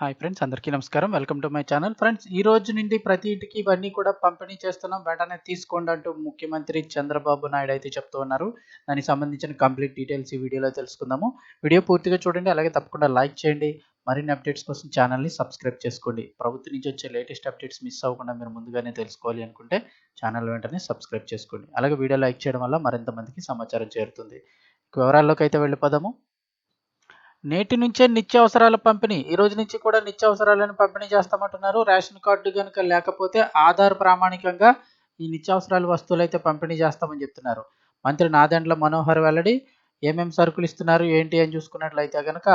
Hi friends అందరికీ నమస్కారం. Welcome to my channel. Friends ఈ రోజు నుండి ప్రతి ఇంటికి ఇవన్నీ కూడా పంపిణీ చేస్తున్నాం. వెంటనే తీసుకోండి అంటూ ముఖ్యమంత్రి చంద్రబాబు నాయుడు అయితే చెప్తూ ఉన్నారు. దానికి సంబంధించిన కంప్లీట్ డీటెయిల్స్ ఈ వీడియోలో తెలుసుకుందాము. వీడియో పూర్తిగా చూడండి అలాగే తప్పకుండా లైక్ చేయండి. మరిన్ని అప్డేట్స్ కోసం ఛానల్ని సబ్స్క్రైబ్ చేసుకోండి. ప్రభుత్వం నుంచి వచ్చే లేటెస్ట్ అప్డేట్స్ మిస్ అవ్వకుండా మీరు ముందుగానే తెలుసుకోవాలి అనుకుంటే ఛానల్ వెంటనే సబ్స్క్రైబ్ చేసుకోండి. అలాగే వీడియో లైక్ చేయడం వల్ల మరింత మందికి సమాచారం చేరుతుంది. వివరాల్లోకి అయితే వెళ్ళిపోదాము. నేటి నుంచే నిత్యావసరాల పంపిణీ ఈ రోజు నుంచి కూడా నిత్యావసరాలను పంపిణీ చేస్తామంటున్నారు. రేషన్ కార్డు కనుక లేకపోతే ఆధార్ ప్రామాణికంగా ఈ నిత్యావసరాల వస్తువులు అయితే పంపిణీ చేస్తామని చెప్తున్నారు. మంత్రి నాదెండ్ల మనోహర్ వెల్లడి ఏమేమి సరుకులు ఇస్తున్నారు ఏంటి అని చూసుకున్నట్లయితే కనుక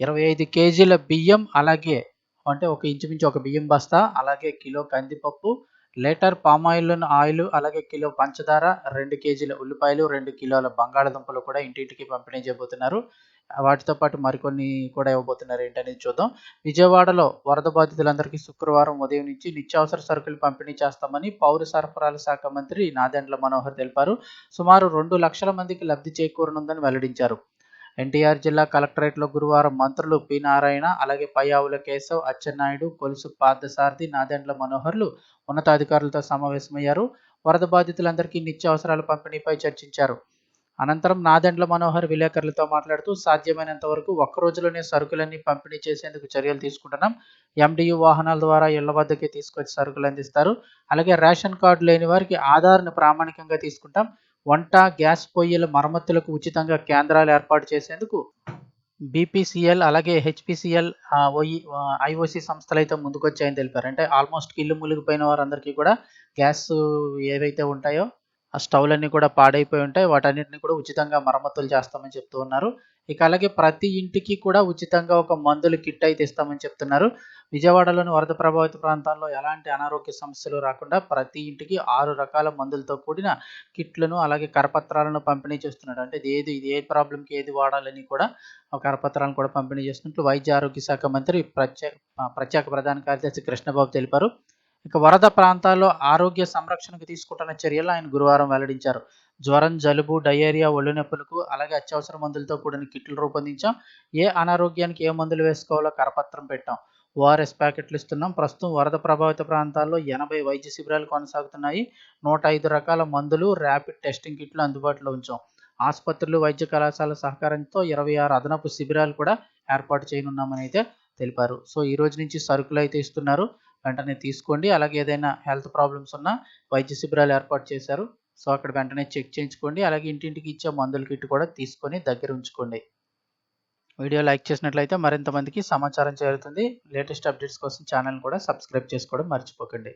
ఇరవై ఐదు కేజీల బియ్యం అలాగే అంటే ఒక ఇంచుమించు ఒక బియ్యం బస్తా అలాగే కిలో కందిపప్పు లీటర్ పామాయిల్ ఆయిల్ అలాగే కిలో పంచదార రెండు కేజీల ఉల్లిపాయలు రెండు కిలోల బంగాళదుంపలు కూడా ఇంటింటికి పంపిణీ చేయబోతున్నారు. వాటితో పాటు మరికొన్ని కూడా ఇవ్వబోతున్నారు. ఏంటనేది చూద్దాం. విజయవాడలో వరద బాధితులందరికీ శుక్రవారం ఉదయం నుంచి నిత్యావసర సరుకులు పంపిణీ చేస్తామని పౌర సరఫరాల శాఖ మంత్రి నాదెండ్ల మనోహర్ తెలిపారు. సుమారు రెండు లక్షల మందికి లబ్ధి చేకూరనుందని వెల్లడించారు. ఎన్టీఆర్ జిల్లా కలెక్టరేట్లో గురువారం మంత్రులు పి నారాయణ అలాగే పయ్యావుల కేశవ్ అచ్చెన్నాయుడు కొలుసు పార్థసారథి నాదెండ్ల మనోహర్లు ఉన్నతాధికారులతో సమావేశమయ్యారు. వరద బాధితులందరికీ నిత్యావసరాల పంపిణీపై చర్చించారు. అనంతరం నాదెండ్ల మనోహర్ విలేకరులతో మాట్లాడుతూ సాధ్యమైనంత వరకు ఒక్క రోజులోనే సరుకులన్నీ పంపిణీ చేసేందుకు చర్యలు తీసుకుంటున్నాం. ఎండియు వాహనాల ద్వారా ఇళ్ళ వద్దకే తీసుకొచ్చి సరుకులు అందిస్తారు. అలాగే రేషన్ కార్డు లేని వారికి ఆధార్ను ప్రామాణికంగా తీసుకుంటాం. వంట గ్యాస్ పొయ్యిల మరమ్మతులకు ఉచితంగా కేంద్రాలు ఏర్పాటు చేసేందుకు బీపీసీఎల్ అలాగే హెచ్పిసిఎల్ ఓఈ ఐఓసి సంస్థలు అయితే ముందుకొచ్చాయని తెలిపారు. అంటే ఆల్మోస్ట్ ఇల్లు మునిగిపోయిన వారందరికీ కూడా గ్యాస్ ఏవైతే ఉంటాయో ఆ స్టవ్లన్నీ కూడా పాడైపోయి ఉంటాయి. వాటన్నిటిని కూడా ఉచితంగా మరమ్మతులు చేస్తామని చెప్తూ ఉన్నారు. ఇక అలాగే ప్రతి ఇంటికి కూడా ఉచితంగా ఒక మందుల కిట్ అయితే ఇస్తామని చెప్తున్నారు. విజయవాడలోని వరద ప్రభావిత ప్రాంతాల్లో ఎలాంటి అనారోగ్య సమస్యలు రాకుండా ప్రతి ఇంటికి ఆరు రకాల మందులతో కూడిన కిట్లను అలాగే కరపత్రాలను పంపిణీ చేస్తున్నాడు అంటే ఇది ఏది ఇది ఏ ప్రాబ్లంకి ఏది వాడాలని కూడా కరపత్రాలను కూడా పంపిణీ చేస్తున్నట్లు వైద్య ఆరోగ్య శాఖ మంత్రి ప్రత్యేక ప్రత్యేక ప్రధాన కార్యదర్శి కృష్ణబాబు తెలిపారు. ఇక వరద ప్రాంతాల్లో ఆరోగ్య సంరక్షణకు తీసుకుంటున్న చర్యలు ఆయన గురువారం వెల్లడించారు. జ్వరం జలుబు డయేరియా ఒళ్ళు నొప్పులకు అలాగే అత్యవసర మందులతో కూడిన కిట్లు రూపొందించాం. ఏ అనారోగ్యానికి ఏ మందులు వేసుకోవాలో కరపత్రం పెట్టాం. ఓఆర్ఎస్ ప్యాకెట్లు ఇస్తున్నాం. ప్రస్తుతం వరద ప్రభావిత ప్రాంతాల్లో ఎనభై వైద్య శిబిరాలు కొనసాగుతున్నాయి. నూట ఐదు రకాల మందులు ర్యాపిడ్ టెస్టింగ్ కిట్లు అందుబాటులో ఉంచాం. ఆసుపత్రులు వైద్య కళాశాల సహకారంతో ఇరవై ఆరు అదనపు శిబిరాలు కూడా ఏర్పాటు చేయనున్నామని అయితే తెలిపారు. సో ఈ రోజు నుంచి సరుకులు అయితే ఇస్తున్నారు. వెంటనే తీసుకోండి. అలాగే ఏదైనా హెల్త్ ప్రాబ్లమ్స్ ఉన్నా వైద్య శిబిరాలు ఏర్పాటు చేశారు. సో అక్కడ వెంటనే చెక్ చేయించుకోండి. అలాగే ఇంటింటికి ఇచ్చే మందుల కిట్ కూడా తీసుకొని దగ్గర ఉంచుకోండి. వీడియో లైక్ చేసినట్లయితే మరింత మందికి సమాచారం చేరుతుంది. లేటెస్ట్ అప్డేట్స్ కోసం ఛానల్ కూడా సబ్స్క్రైబ్ చేసుకోవడం మర్చిపోకండి.